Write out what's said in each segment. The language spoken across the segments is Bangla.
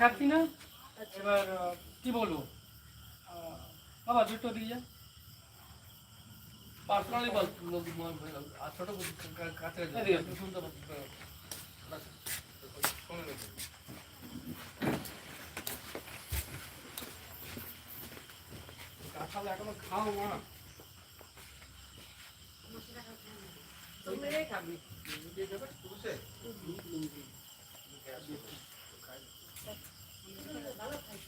খাচ্ছি না এবার কি বলব? বাবা দুটো দিয়ে যা। পার্সোনালি বল আর ছোট কাছে। শুনতে পাচ্ছি কাঁঠাল এখনও খাও আবার সে খাওয়া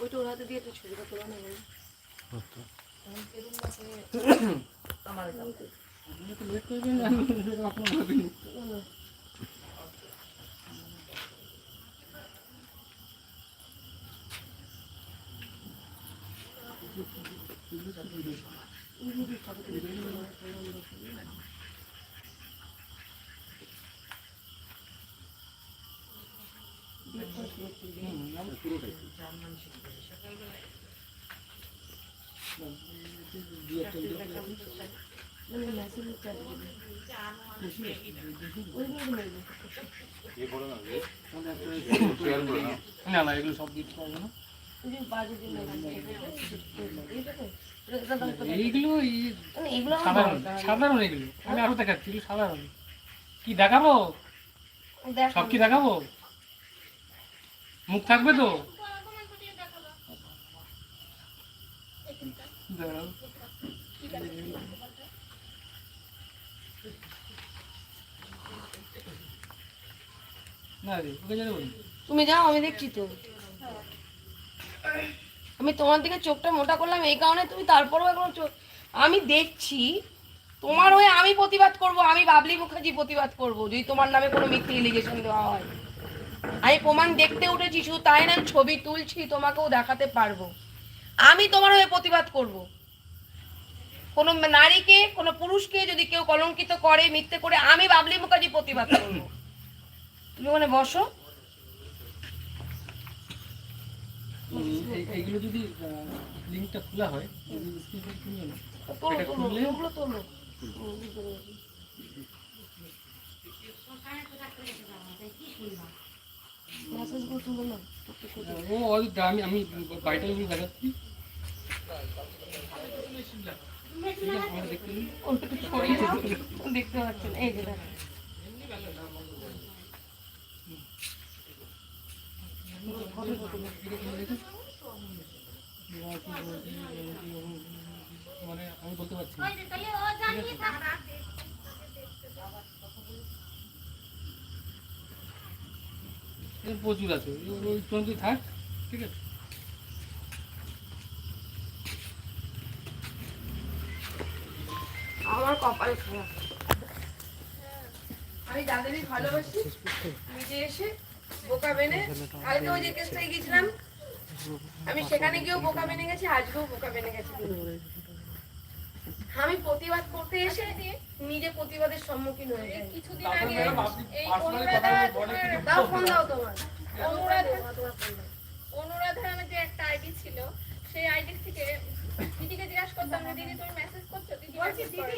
ওইটা ওর হাতে দিয়ে একটু ছবিটা তোলা না গেল না না এগুলো সব দিতে পারব না সাধারণ এগুলো আমি আরও দেখাচ্ছি সাধারণ। কি দেখাবো? সব কি দেখাবো? মুখ থাকবে তো? তুমি যাও, আমি দেখছি তো। আমি তোমার দিকে চোখটা মোটা করলাম, এই কারণে তুমি তারপরেও এখন চোখ আমি দেখছি, তোমার হয়ে আমি প্রতিবাদ করব, আমি বাবলি মুখার্জি প্রতিবাদ করব, যদি তোমার নামে কোনো মিথ্যে এলিগেশন দেওয়া হয়। আমি প্রমাণ দেখতে উঠেছি, শুধু তাই না ছবি তুলছি, তোমাকেও দেখাতে পারব। আমি তোমার হয়ে প্রতিবাদ করব। কোনো নারীকে, কোনো পুরুষকে যদি কেউ কলঙ্কিত করে, মিথ্যে করে, আমি বাবলি মুখার্জি প্রতিবাদ করব। তুমি ওখানে বসো এই- এইগুলো যদি লিঙ্কটা খোলা হয়। ও ওই আমি আমি বাইটালগুলো দেখাচ্ছি। দেখতে পাচ্ছেন এই যে আমি বলতে পারছি প্রচুর আছে ওই- ওই থাক ঠিক আছে আমার কপাল খারাপ। আমি যাদেরই ভালোবাসি, নিজে এসে বোকা বেনে? কালকে ওই যে কেসটায় গেছিলাম আমি সেখানে গিয়েও বোকা বেনে গেছি আজকেও বোকা বেনে গেছি। আমি প্রতিবাদ করতে এসে নিজে প্রতিবাদের সম্মুখীন হয়ে কিছুদিন আগে এই পার্সোনালি কথা বলে কিছু দাও ফোন দাও তোমার। অনুরাধা অনুরাধা নামে যে একটা আইডি ছিল সেই আইডি থেকে দিদিকে জিজ্ঞাসা করতাম দিদি তুমি মেসেজ করছ? দিদি বলছি দিদি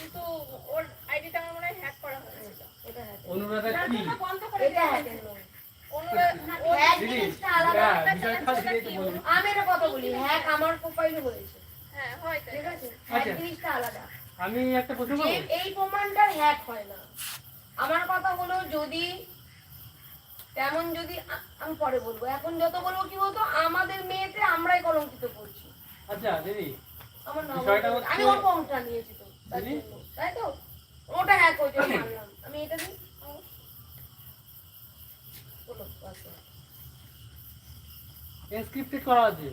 কিন্তু ওর আইডিটা আমার মনে হয় হ্যাক করা হয়েছিল। এটা অনুরাধা কি? বন্ধ করে এটা হ্যাক। আমি একটা কথা বলি হ্যাক আমার প্রোফাইলে হয়েছে। হ্যাঁ হয় ঠিক আছে? হ্যাক আচ্ছা। জিনিসটা আলাদা। আমি একটা প্রশ্ন করব? এই- প্রমাণটার হ্যাক হয় না। আমার কথা হলো যদি তেমন যদি আমি পরে বলব। এখন যত বলব কি বলতো আমাদের মেয়েতে আমরাই কলঙ্কিত করছি। আচ্ছা দিদি আমার নাম আমি ওর ফোনটা নিয়েছি তো। তাই তো ওটা হ্যাক হয়েছে আমি মানলাম আমি এটা দিই বলো, আচ্ছা। এনস্ক্রিপ্টেড করা আছে